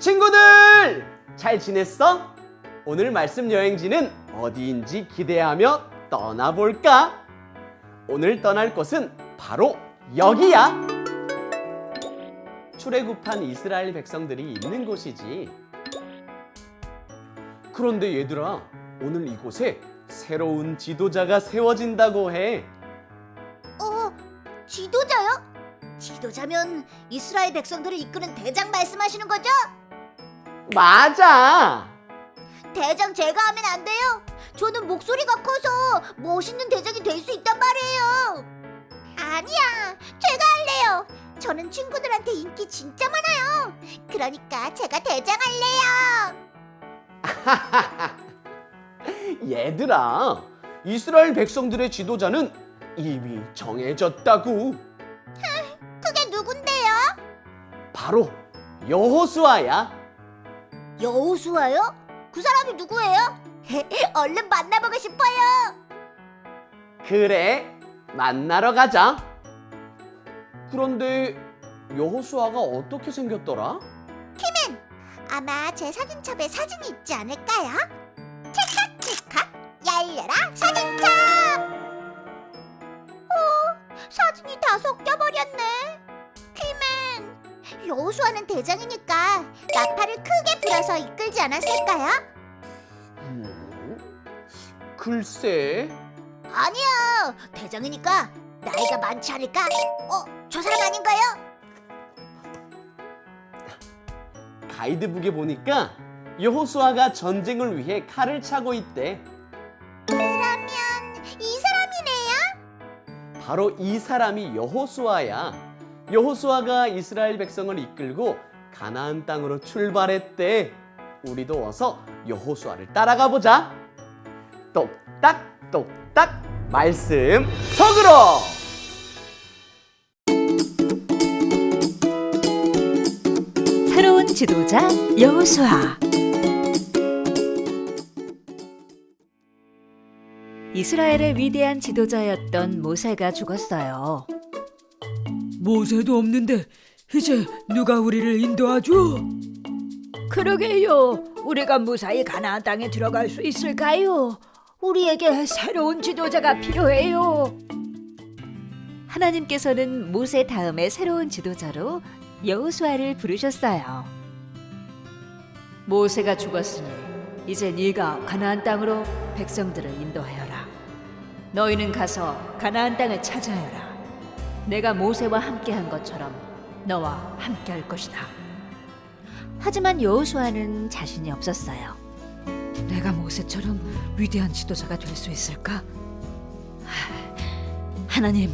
친구들 잘 지냈어? 오늘 말씀 여행지는 어디인지 기대하며 떠나볼까? 오늘 떠날 곳은 바로 여기야. 출애굽한 이스라엘 백성들이 있는 곳이지. 그런데 얘들아, 오늘 이곳에 새로운 지도자가 세워진다고 해. 어, 지도자요? 지도자면 이스라엘 백성들을 이끄는 대장 말씀하시는 거죠? 맞아. 대장 제가 하면 안 돼요? 저는 목소리가 커서 멋있는 대장이 될 수 있단 말이에요. 아니야, 제가 할래요. 저는 친구들한테 인기 진짜 많아요. 그러니까 제가 대장 할래요. 얘들아, 이스라엘 백성들의 지도자는 이미 정해졌다고. 바로 여호수아야. 여호수아요? 그 사람이 누구예요? 얼른 만나보고 싶어요. 그래, 만나러 가자. 그런데 여호수아가 어떻게 생겼더라? 아마 제 사진첩에 사진이 있지 않을까요? 찰칵 찰칵 열려라 사진첩! 어, 사진이 다 섞여버렸네. 키맨, 여호수아는 대장이니까 나팔을 크게 불어서 이끌지 않았을까요? 음, 글쎄, 아니야, 대장이니까 나이가 많지 않을까? 어, 저 사람 아닌가요? 가이드북에 보니까 여호수아가 전쟁을 위해 칼을 차고 있대. 그러면 이 사람이네요? 바로 이 사람이 여호수아야. 여호수아가 이스라엘 백성을 이끌고 가나안 땅으로 출발했대. 우리도 어서 여호수아를 따라가 보자. 똑딱 똑딱 말씀 속으로. 새로운 지도자 여호수아 이스라엘의 위대한 지도자였던 모세가 죽었어요. 모세도 없는데 이제 누가 우리를 인도하죠? 그러게요. 우리가 무사히 가나안 땅에 들어갈 수 있을까요? 우리에게 새로운 지도자가 필요해요. 하나님께서는 모세 다음에 새로운 지도자로 여호수아를 부르셨어요. 모세가 죽었으니 이제 네가 가나안 땅으로 백성들을 인도하여라. 너희는 가서 가나안 땅을 차지하여라. 내가 모세와 함께한 것처럼 너와 함께할 것이다. 하지만 여호수아는 자신이 없었어요. 내가 모세처럼 위대한 지도자가 될 수 있을까? 하나님,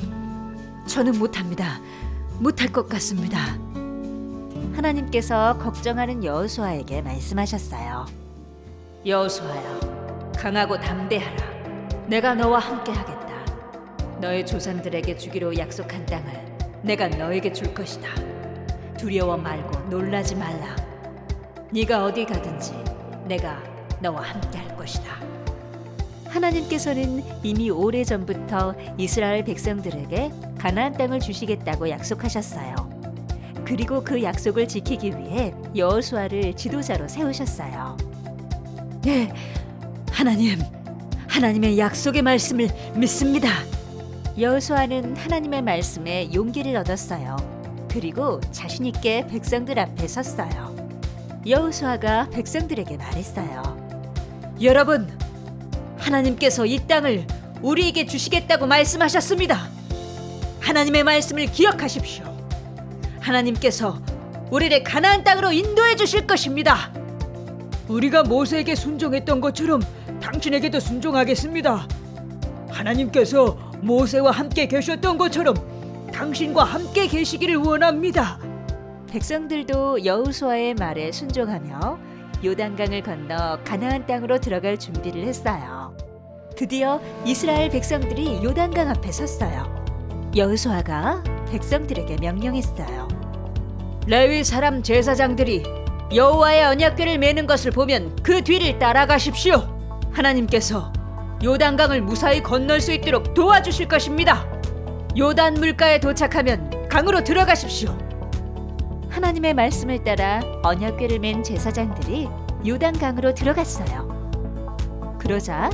저는 못합니다. 못할 것 같습니다. 하나님께서 걱정하는 여호수아에게 말씀하셨어요. 여호수아야, 강하고 담대하라. 내가 너와 함께하겠다. 너의 조상들에게 주기로 약속한 땅을 내가 너에게 줄 것이다. 두려워 말고 놀라지 말라. 네가 어디 가든지 내가 너와 함께 할 것이다. 하나님께서는 이미 오래 전부터 이스라엘 백성들에게 가나안 땅을 주시겠다고 약속하셨어요. 그리고 그 약속을 지키기 위해 여호수아를 지도자로 세우셨어요. 네, 하나님, 하나님의 약속의 말씀을 믿습니다. 여호수아는 하나님의 말씀에 용기를 얻었어요. 그리고 자신 있게 백성들 앞에 섰어요. 여호수아가 백성들에게 말했어요. 여러분, 하나님께서 이 땅을 우리에게 주시겠다고 말씀하셨습니다. 하나님의 말씀을 기억하십시오. 하나님께서 우리를 가나안 땅으로 인도해 주실 것입니다. 우리가 모세에게 순종했던 것처럼 당신에게도 순종하겠습니다. 하나님께서 모세와 함께 계셨던 것처럼 당신과 함께 계시기를 원합니다. 백성들도 여호수아의 말에 순종하며 요단강을 건너 가나안 땅으로 들어갈 준비를 했어요. 드디어 이스라엘 백성들이 요단강 앞에 섰어요. 여호수아가 백성들에게 명령했어요. 레위 사람 제사장들이 여호와의 언약궤를 메는 것을 보면 그 뒤를 따라가십시오. 하나님께서 요단강을 무사히 건널 수 있도록 도와주실 것입니다. 요단 물가에 도착하면 강으로 들어가십시오. 하나님의 말씀을 따라 언약궤를 맨 제사장들이 요단강으로 들어갔어요. 그러자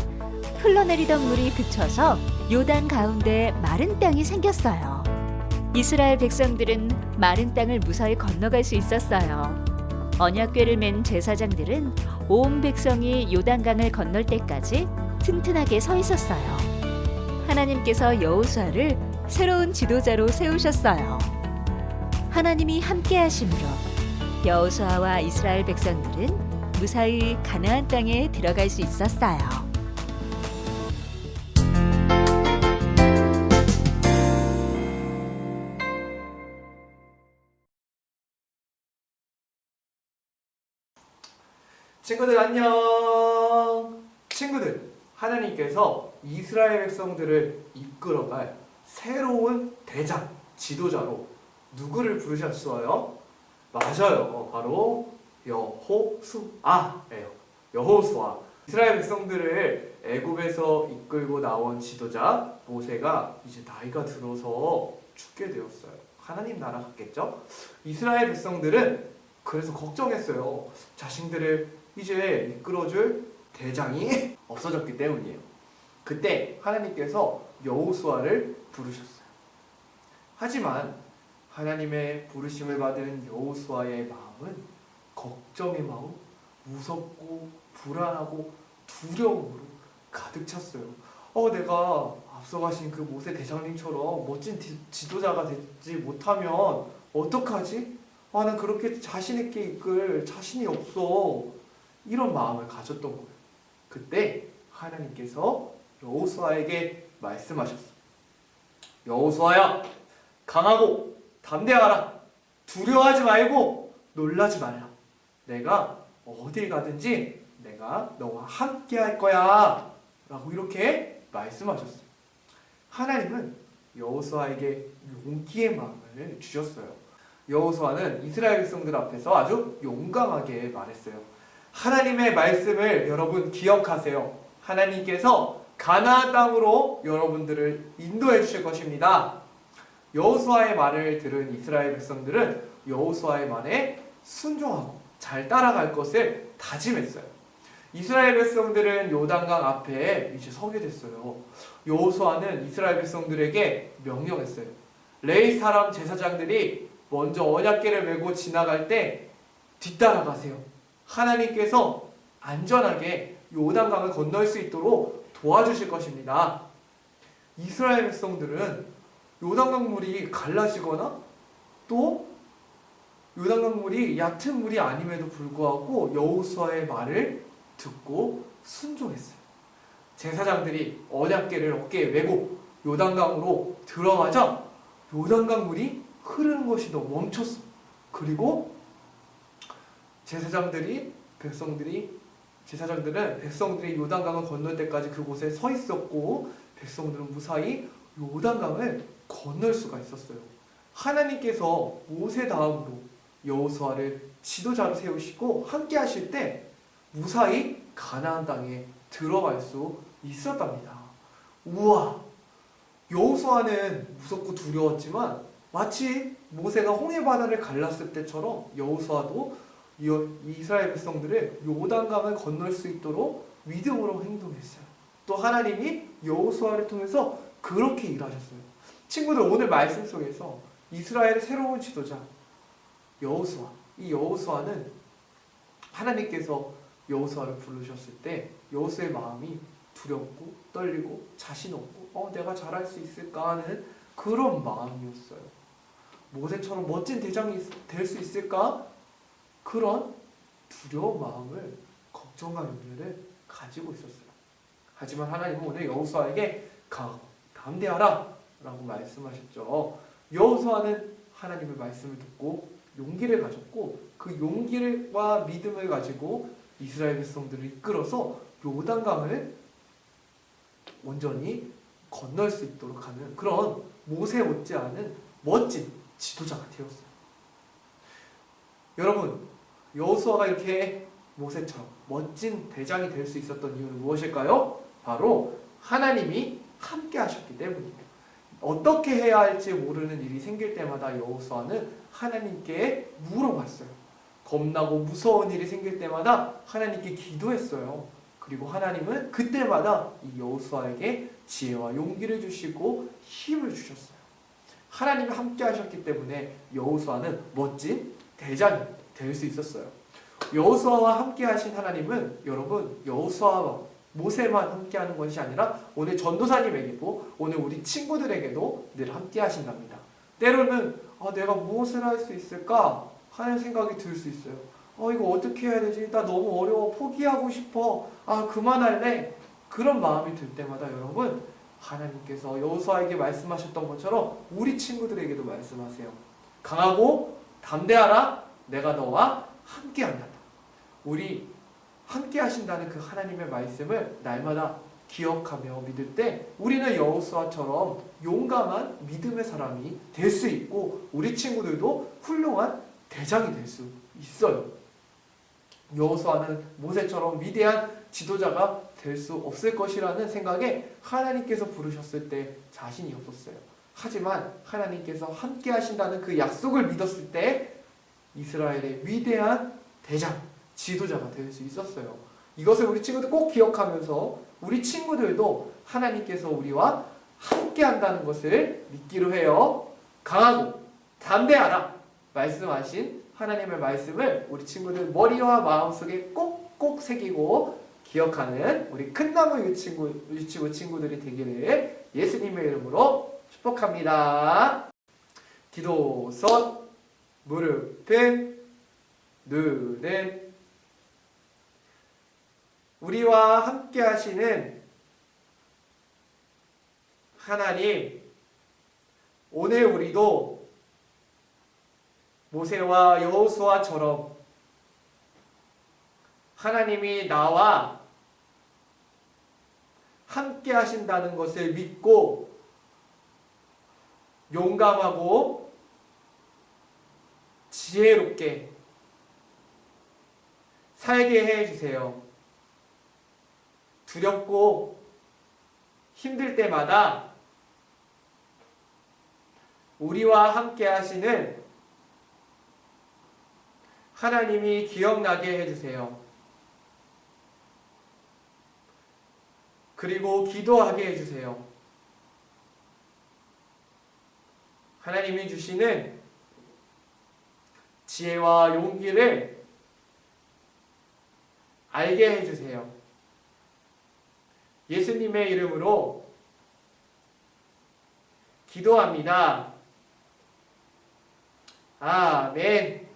흘러내리던 물이 그쳐서 요단 가운데 마른 땅이 생겼어요. 이스라엘 백성들은 마른 땅을 무사히 건너갈 수 있었어요. 언약궤를 맨 제사장들은 온 백성이 요단강을 건널 때까지 튼튼하게 서 있었어요. 하나님께서 여호수아를 새로운 지도자로 세우셨어요. 하나님이 함께 하심으로 여호수아와 이스라엘 백성들은 무사히 가나안 땅에 들어갈 수 있었어요. 친구들 안녕. 친구들, 하나님께서 이스라엘 백성들을 이끌어갈 새로운 대장, 지도자로 누구를 부르셨어요? 맞아요. 바로 여호수아예요. 여호수아. 이스라엘 백성들을 애굽에서 이끌고 나온 지도자 모세가 이제 나이가 들어서 죽게 되었어요. 하나님 나라 갔겠죠? 이스라엘 백성들은 그래서 걱정했어요. 자신들을 이제 이끌어줄 대장이 없어졌기 때문이에요. 그때 하나님께서 여호수아를 부르셨어요. 하지만 하나님의 부르심을 받은 여호수아의 마음은 걱정의 마음, 무섭고 불안하고 두려움으로 가득 찼어요. 어, 내가 앞서가신 그 모세 대장님처럼 멋진 디- 지도자가 되지 못하면 어떡하지? 아, 난 그렇게 자신 있게 이끌 자신이 없어. 이런 마음을 가졌던 거예요. 그때 하나님께서 여호수아에게 말씀하셨어요. 여호수아야, 강하고 담대하라. 두려워하지 말고 놀라지 말라. 내가 어딜 가든지 내가 너와 함께 할 거야. 라고 이렇게 말씀하셨어요. 하나님은 여호수아에게 용기의 마음을 주셨어요. 여호수아는 이스라엘 백성들 앞에서 아주 용감하게 말했어요. 하나님의 말씀을 여러분 기억하세요. 하나님께서 가나안 땅으로 여러분들을 인도해 주실 것입니다. 여호수아의 말을 들은 이스라엘 백성들은 여호수아의 말에 순종하고 잘 따라갈 것을 다짐했어요. 이스라엘 백성들은 요단강 앞에 이제 서게 됐어요. 여호수아는 이스라엘 백성들에게 명령했어요. 레이 사람 제사장들이 먼저 언약궤를 메고 지나갈 때 뒤따라가세요. 하나님께서 안전하게 요단강을 건널 수 있도록 도와주실 것입니다. 이스라엘 백성들은 요단강 물이 갈라지거나 또 요단강 물이 얕은 물이 아님에도 불구하고 여호수아의 말을 듣고 순종했어요. 제사장들이 언약궤를 어깨에 메고 요단강으로 들어가자 요단강 물이 흐르는 것이 더 멈췄어. 그리고 제사장들이 백성들이 제사장들은 백성들이 요단강을 건널 때까지 그곳에 서 있었고 백성들은 무사히 요단강을 건널 수가 있었어요. 하나님께서 모세 다음으로 여호수아를 지도자로 세우시고 함께 하실 때 무사히 가나안 땅에 들어갈 수 있었답니다. 우와! 여호수아는 무섭고 두려웠지만 마치 모세가 홍해 바다를 갈랐을 때처럼 여호수아도 이- 이스라엘 백성들을 요단강을 건널 수 있도록 믿음으로 행동했어요. 또 하나님이 여호수아를 통해서 그렇게 일하셨어요. 친구들 오늘 말씀 속에서 이스라엘의 새로운 지도자 여호수아 이 여호수아는 하나님께서 여호수아를 부르셨을 때 여호수아의 마음이 두렵고 떨리고 자신 없고 어 내가 잘할 수 있을까 하는 그런 마음이었어요. 모세처럼 멋진 대장이 될 수 있을까? 그런 두려운 마음을 걱정과 염려를 가지고 있었어요. 하지만 하나님은 오늘 여호수아에게 강하고 담대하라 라고 말씀하셨죠. 여호수아는 하나님의 말씀을 듣고 용기를 가졌고 그 용기와 믿음을 가지고 이스라엘 백성들을 이끌어서 요단강을 온전히 건널 수 있도록 하는 그런 모세 못지않은 멋진 지도자가 되었어요. 여러분, 여호수아가 이렇게 모세처럼 멋진 대장이 될 수 있었던 이유는 무엇일까요? 바로 하나님이 함께 하셨기 때문이에요. 어떻게 해야 할지 모르는 일이 생길 때마다 여호수아는 하나님께 물어봤어요. 겁나고 무서운 일이 생길 때마다 하나님께 기도했어요. 그리고 하나님은 그때마다 이 여호수아에게 지혜와 용기를 주시고 힘을 주셨어요. 하나님이 함께 하셨기 때문에 여호수아는 멋진 대장이 될 수 있었어요. 여호수아와 함께 하신 하나님은 여러분 여호수아와 모세만 함께 하는 것이 아니라 오늘 전도사님에게도 오늘 우리 친구들에게도 늘 함께 하신답니다. 때로는 아, 내가 무엇을 할 수 있을까 하는 생각이 들 수 있어요. 어 이거 어떻게 해야 되지? 나 너무 어려워. 포기하고 싶어. 아 그만할래. 그런 마음이 들 때마다 여러분 하나님께서 여호수아에게 말씀하셨던 것처럼 우리 친구들에게도 말씀하세요. 강하고 담대하라. 내가 너와 함께한다. 우리 함께 하신다는 그 하나님의 말씀을 날마다 기억하며 믿을 때 우리는 여호수아처럼 용감한 믿음의 사람이 될 수 있고 우리 친구들도 훌륭한 대장이 될 수 있어요. 여호수아는 모세처럼 위대한 지도자가 될 수 없을 것이라는 생각에 하나님께서 부르셨을 때 자신이 없었어요. 하지만 하나님께서 함께 하신다는 그 약속을 믿었을 때 이스라엘의 위대한 대장, 지도자가 될 수 있었어요. 이것을 우리 친구들 꼭 기억하면서 우리 친구들도 하나님께서 우리와 함께 한다는 것을 믿기로 해요. 강하고 담대하라 말씀하신 하나님의 말씀을 우리 친구들 머리와 마음속에 꼭꼭 새기고 기억하는 우리 큰나무 유치부, 유치부 친구들이 되기를 예수님의 이름으로 축복합니다. 기도, 손, 무릎 등 눈은 우리와 함께 하시는 하나님 오늘 우리도 모세와 여호수아처럼 하나님이 나와 함께 하신다는 것을 믿고 용감하고 지혜롭게 살게 해 주세요. 두렵고 힘들 때마다 우리와 함께 하시는 하나님이 기억나게 해 주세요. 그리고 기도하게 해 주세요. 하나님이 주시는 지혜와 용기를 알게 해주세요. 예수님의 이름으로 기도합니다. 아멘.